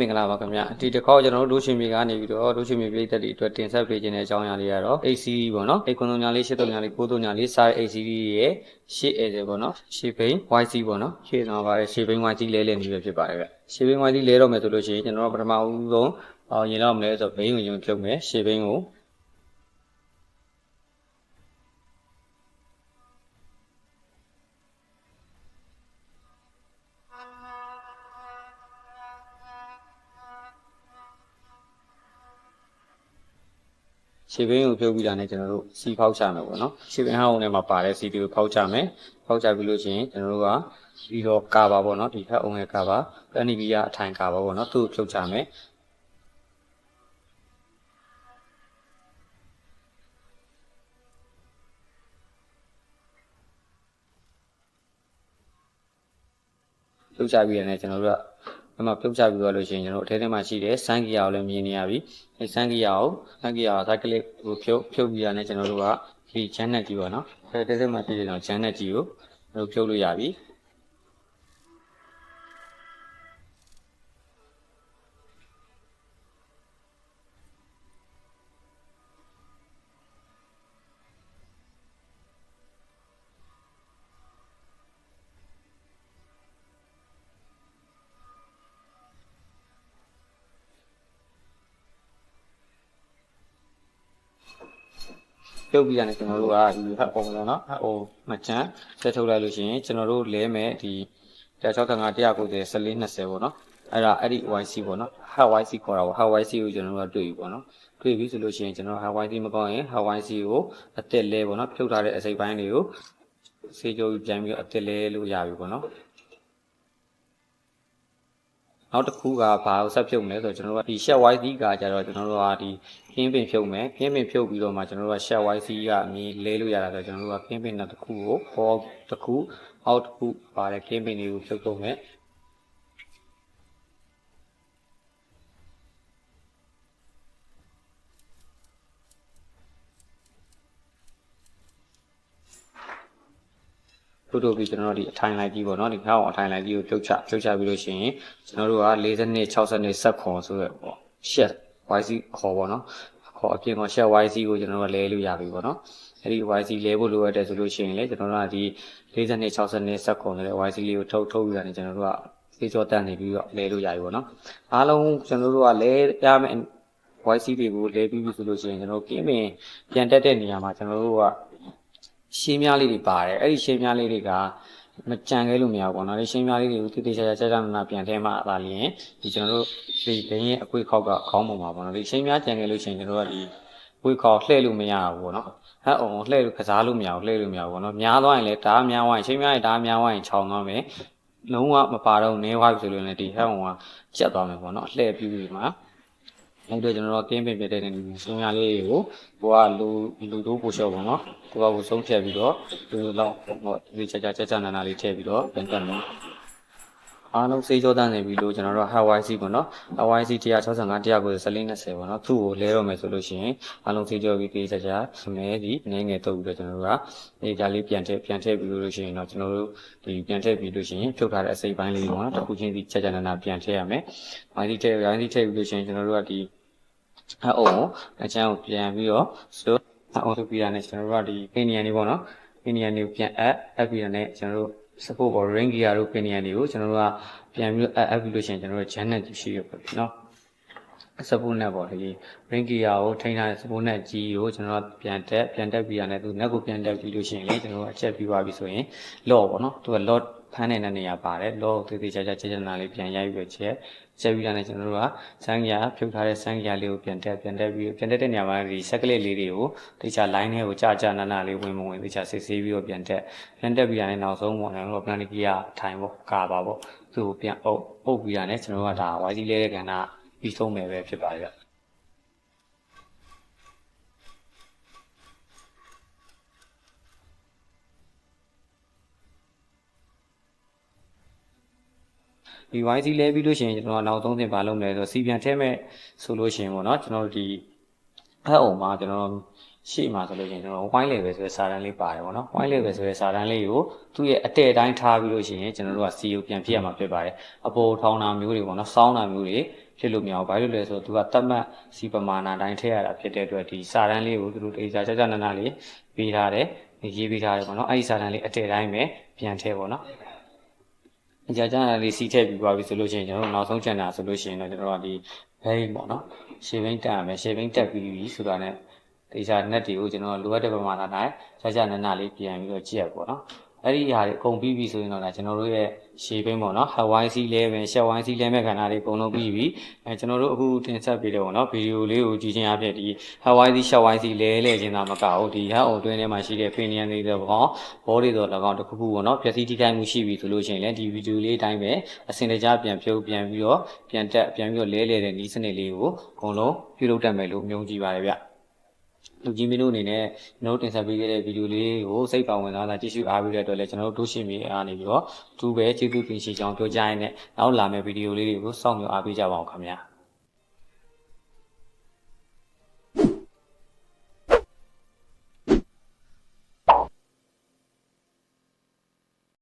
မင်္ဂလာပါခင်ဗျဒီတစ်ခေါက်ကျွန်တော်တို့ဒုရှင်မြေကနေပြီးတော့ဒုရှင်မြေပြည်သက်တွေအတွက်တင်ဆက်ပေးခြင်းတဲ့အကြောင်းအရာလေးကတော့ ACD ပေါ့နော်8 9 3 4 8 3 4 9 3 4စာ ACD ရဲ့ရှေ့ edge ပေါ့နော်ရှေ့ဘိန်း YC ပေါ့နော်ရှေ့တော့ပါရှေ့ဘိန်း YC လဲလဲနေပဲဖြစ်ပါတယ်ဗျရှေ့ဘိန်း YC လဲတော့မယ်ဆိုလို့ရှိရင်ကျွန်တော်တို့ပထမဦးဆုံးအောင်ရင်တော့မလဲဆိုဘိန်းကိုရင်ဖြုတ်မယ်ရှေ့ဘိန်းကို ရှေ့ဘင်းကိုဖြုတ်ပြီးတာနဲ့ကျွန်တော်တို့စီဖောက်ချမယ်ပေါ့နော်ရှေ့ဘင်းဟောင်းထဲမှာပါတဲ့စီတီကိုဖောက်ချမယ်ဖောက်ချပြီးလို့ရှိရင်ကျွန်တော်တို့ကပြီးတော့ကာပါပေါ့နော်ဒီဖက်အောင်ရဲ့ကာပါပန်နီဗီယာအထိုင်ကာပါပေါ့နော်သူ့ကိုဖြုတ်ချမယ်ဖြုတ်ချပြီးရတယ်ကျွန်တော်တို့က အဲ့မှာပြုတ်ချပြီးတော့လို့ရှိရင်ကျွန်တော်တို့အထဲထဲမှာရှိတဲ့စမ်းကီယာကိုလည်းမြင်နေရပြီအဲစမ်းကီယာကိုစမ်းကီယာကို cycle ကိုဖြုတ်ဖြုတ်ပြီးရတဲ့ကျွန်တော်တို့ကဒီ channel ကြီးပေါ့နော်အဲထဲထဲမှာရှိတဲ့တော့ channel ကြီးကိုကျွန်တော်ဖြုတ်လို့ရပြီ ပြုတ်ပြီးရတယ်ကျွန်တော်တို့ကဒီဖက်ပုံစံနော်ဟိုမချမ်းဆက်ထုတ်လိုက်လို့ရှိရင်ကျွန်တော်တို့လဲမယ်ဒီ165 190 14 20ပေါ့နော်အဲ့ဒါအဲ့ဒီ YC ပေါ့နော် hot YC ခေါ်တာပေါ့ hot YC ကိုကျွန်တော်တို့ကတွေ့ပြီပေါ့နော်တွေ့ပြီဆိုလို့ရှိရင်ကျွန်တော် hot YC မကောင်းရင် hot YC ကိုအစ်စ်လဲပေါ့နော်ဖြုတ်ထားတဲ့အစိပ်ပိုင်းတွေကိုစေးကြိုးပြန်ပြီးတော့အစ်စ်လဲလို့ရပြီပေါ့နော် နောက်တစ်ခုကဘာကိုဆက်ဖြုတ်မလဲဆိုတော့ကျွန်တော်တို့ကဒီ share YC ကကြတော့ကျွန်တော်တို့ကဒီခင်းပင်ဖြုတ်မယ်ခင်းပင်ဖြုတ်ပြီးတော့မှကျွန်တော်တို့က share YC ကအမီလဲလို့ရတာဆိုတော့ကျွန်တော်တို့ကခင်းပင်တစ်ခုကို for တစ်ခု out တစ်ခုပါတဲ့ခင်းပင်တွေကိုဖြုတ်တော့မယ် တို့တို့ပြီးကျွန်တော်တို့ဒီအထိုင်လိုက်ကြီးပေါ့နော်ဒီခေါင်းအထိုင်လိုက်ကြီးကိုဖြုတ်ချဖြုတ်ချပြီးလို့ရှိရင်ကျွန်တော်တို့က40နှစ်60နှစ်ဆက်ခွန်ဆိုရပေါ့ share YC ခေါ်ပေါ့နော်ခေါ်အပြင်က share YC ကိုကျွန်တော်တို့ကလဲလို့ရပြီပေါ့နော်အဲ့ဒီ YC လဲဖို့လိုအပ်တယ်ဆိုလို့ရှိရင်လေကျွန်တော်တို့ကဒီ40နှစ်60နှစ်ဆက်ခွန်ဆိုတဲ့ YC လေးကိုထုတ်ထုတ်ပြီးတာနေကျွန်တော်တို့ကစေကြောတန်းနေပြီးတော့လဲလို့ရပြီပေါ့နော်အားလုံးကျွန်တော်တို့ကလဲရမယ် YC တွေကိုလဲပြီးပြီဆိုလို့ရှိရင်ကျွန်တော်တို့ကင်းပင်ပြန်တက်တဲ့နေရာမှာကျွန်တော်တို့က ရှင်းများလေးတွေပါတယ်အဲ့ဒီရှင်းများလေးတွေကမကြံခဲ့လို့မရဘူးပေါ့နော်ဒီရှင်းများလေးတွေကိုတိတိကျကျကျကျနာနာပြန်ထဲမှာလာလျင်ဒီကျွန်တော်တို့ဒီဘင်းရဲ့အကွေးခောက်ကခေါင်းပုံမှာပေါ့နော်ဒီရှင်းများကြံခဲ့လို့ရှိရင်ကျွန်တော်တို့ကဒီဝေးခေါက်လှည့်လို့မရဘူးပေါ့နော်ဟဲ့အောင်လှည့်လို့ကစားလို့မရဘူးလှည့်လို့မရဘူးပေါ့နော်များသွားရင်လည်းဒါများသွားရင်ရှင်းများရင်ဒါများသွားရင်ခြောင်သွားမယ်လုံးဝမပါတော့နေသွားပြီဆိုလို့လည်းဒီဟဲ့အောင်ကကျက်သွားမယ်ပေါ့နော်လှည့်ပြီးပြီးမှာ အဲ့တော့ကျွန်တော်တို့ကင်းပင်ပြတဲ့နေစုံရလေးတွေကိုဟိုကလူလူတို့ပို့လျှော့ပေါ့နော်ကိုကကိုဆုံးဖြတ်ပြီးတော့ဒီလောက်ဟောဒီချာချာချာချာနာနာလေးထည့်ပြီးတော့ပြန်တက်မယ် အားလုံးစေးကြောတန်းနေပြီလို့ကျွန်တော်တို့ Hawaii ပေါ့နော် Hawaii 165 190 1420ပေါ့နော်သူ့ကိုလဲတော့မယ်ဆိုလို့ရှိရင်အားလုံးစေးကြောပြီးပြေးချာချာစမဲဒီအနေငယ်တုပ်ပြီးတော့ကျွန်တော်တို့ကဒီကြလေးပြန်ထည့်ပြန်ထည့်ပြီးလို့ရှိရင်တော့ကျွန်တော်တို့ဒီပြန်ထည့်ပြီးလို့ရှိရင်ဖြုတ်ထားတဲ့အစိပ်ပိုင်းလေးပေါ့နော်တစ်ခုချင်းစီချာချာနာနာပြန်ထည့်ရမယ်။ YC ထည့် YC ထည့်ပြီးလို့ရှိရင်ကျွန်တော်တို့ကဒီအအုံအချမ်းကိုပြန်ပြီးတော့ဆိုအအုံဆိုပြီးတာနဲ့ကျွန်တော်တို့ကဒီ pinion တွေပေါ့နော် pinion တွေကိုပြန်အပ်အပ်ပြီးတာနဲ့ကျွန်တော်တို့ support ပေါ် ring gear တို့ pinion တွေကိုကျွန်တော်တို့ကပြန်ပြီးတော့အပ်အပ်ပြီးလို့ရှိရင်ကျွန်တော်တို့ janet ရှိရပါပြီနော် support net ပေါ့ဒီ ring gear ကိုထိန်းထားတဲ့ support net ကြီးကိုကျွန်တော်တို့ပြန်တက်ပြန်တက်ပြီးရတယ်သူ net ကိုပြန်တက်ပြီးလို့ရှိရင်လေကျွန်တော်တို့အချက်ပြီးသွားပြီဆိုရင် lock ပေါ့နော်သူက lock ဖမ်းနေတဲ့နေရာပါတယ် lock ကိုသေသေးချာချာချက်ချက်နာလေးပြန်ရိုက်ပြီးချက်ချက်ပြီးရတယ်ကျွန်တော်တို့ကစမ်းကြဖြုတ်ထားတဲ့စမ်းကြလေးကိုပြန်တက်ပြန်တက်ပြီးပြန်တက်တဲ့နေရာမှာဒီဆက်ကလေးလေးတွေကိုသေချာ line ထဲကိုကြာကြာနာနာလေးဝင်မဝင်သေချာစစ်ဆေးပြီးတော့ပြန်တက်ပြန်တက်ပြီးရတယ်နောက်ဆုံးပေါ့ကျွန်တော်တို့ plan ကြီးအထိုင်ပေါ့ကာပါပေါ့သူ့ကိုပြန်အုပ်အုပ်ပြီးရတယ်ကျွန်တော်တို့ကဒါ YC လေးတဲ့ကဏ္ဍပြီးဆုံးမယ်ပဲဖြစ်ပါရဲ့ ဒီ YC လဲပြီးလို့ရှိရင်ကျွန်တော်ကနောက်ဆုံးသင်ပါလုပ်မယ်ဆိုစီပြန်ထဲမဲ့ဆိုလို့ရှိရင်ပေါ့နော်ကျွန်တော်တို့ဒီအဲ့အုံမှာကျွန်တော်ရှေ့မှာဆိုလို့ရှိရင်ကျွန်တော် wine level ဆိုတဲ့စာတန်းလေးပါတယ်ပေါ့နော် wine level ဆိုတဲ့စာတန်းလေးကိုသူ့ရဲ့အတဲ့အတိုင်းထားပြီးလို့ရှိရင်ကျွန်တော်တို့က CO ပြန်ဖြစ်ရမှာဖြစ်ပါတယ်အပေါ်ထောင်းတာမျိုးတွေပေါ့နော်စောင်းတာမျိုးတွေဖြစ်လို့မရဘူးဘာလို့လဲဆိုတော့သူကတတ်မှတ်စီပမာဏတိုင်းထည့်ရတာဖြစ်တဲ့အတွက်ဒီစာတန်းလေးကိုသူတို့တေချာကြကြနနလေးပေးထားတယ်ရေးပေးထားတယ်ပေါ့နော်အဲ့ဒီစာတန်းလေးအတဲ့တိုင်းပဲပြန်ထည့်ပေါ့နော် အကြကြလေးစီးထည့်ပြီးသွားပြီဆိုလို့ရှိရင်ကျွန်တော်တို့နောက်ဆုံးချန်တာဆိုလို့ရှိရင်တော့ကျွန်တော်တို့ကဒီဘဲပေါ့နော်ရှေ့ဘင်းတက်ရမယ်ရှေ့ဘင်းတက်ပြီးပြီဆိုတာနဲ့ဒီစာနက်တွေကိုကျွန်တော်လိုအပ်တဲ့ပမာဏတိုင်းကြကြနနလေးပြန်ပြီးတော့ကြည့်ရပေါ့နော် အဲ့ဒီဟာတွေအကုန်ပြီးပြီဆိုရင်တော့ဒါကျွန်တော်တို့ရဲ့ရှေ့ဘင်းပေါ့နော် Hawaii C level ရှက် Hawaii C level ခန္ဓာတွေအကုန်လုံးပြီးပြီအဲကျွန်တော်တို့အခုတင်ဆက်ပေးတယ်ပေါ့နော်ဗီဒီယိုလေးကိုကြည့်ချင်းအဖြစ်ဒီ Hawaii C ရှက် Hawaii C လဲလဲခြင်းသာမကဘူးဒီဟန်အုံတွင်းထဲမှာရှိတဲ့ opinion တွေတော့ဘောဘောတွေတော့၎င်းတစ်ခုခုပေါ့နော်ပျက်စီးထိခိုက်မှုရှိပြီဆိုလို့ရှိရင်လည်းဒီဗီဒီယိုလေးအတိုင်းပဲအစင်တကြပြန်ဖြုတ်ပြန်ပြီးတော့ပြန်တက်ပြန်ပြီးတော့လဲလဲတဲ့ဤစနစ်လေးကိုအကုန်လုံးပြုလုပ်တတ်မယ်လို့မြုံကြည့်ပါတယ်ဗျ လူကြီးမင်းတို့အနေနဲ့ကျွန်တော်တို့တင်ဆက်ပေးခဲ့တဲ့ဗီဒီယိုလေးကိုစိတ်ပါဝင်စားတာကြည့်ရှုအားပေးတဲ့အတွက်လည်းကျွန်တော်တို့တို့ရှိမိအားနေပြီးတော့သူပဲကျေးဇူးတင်ရှိကြောင်းပြောကြရင်းနဲ့နောက်လာမယ့်ဗီဒီယိုလေးတွေကိုစောင့်မျှော်အားပေးကြပါအောင်ခင်ဗျာ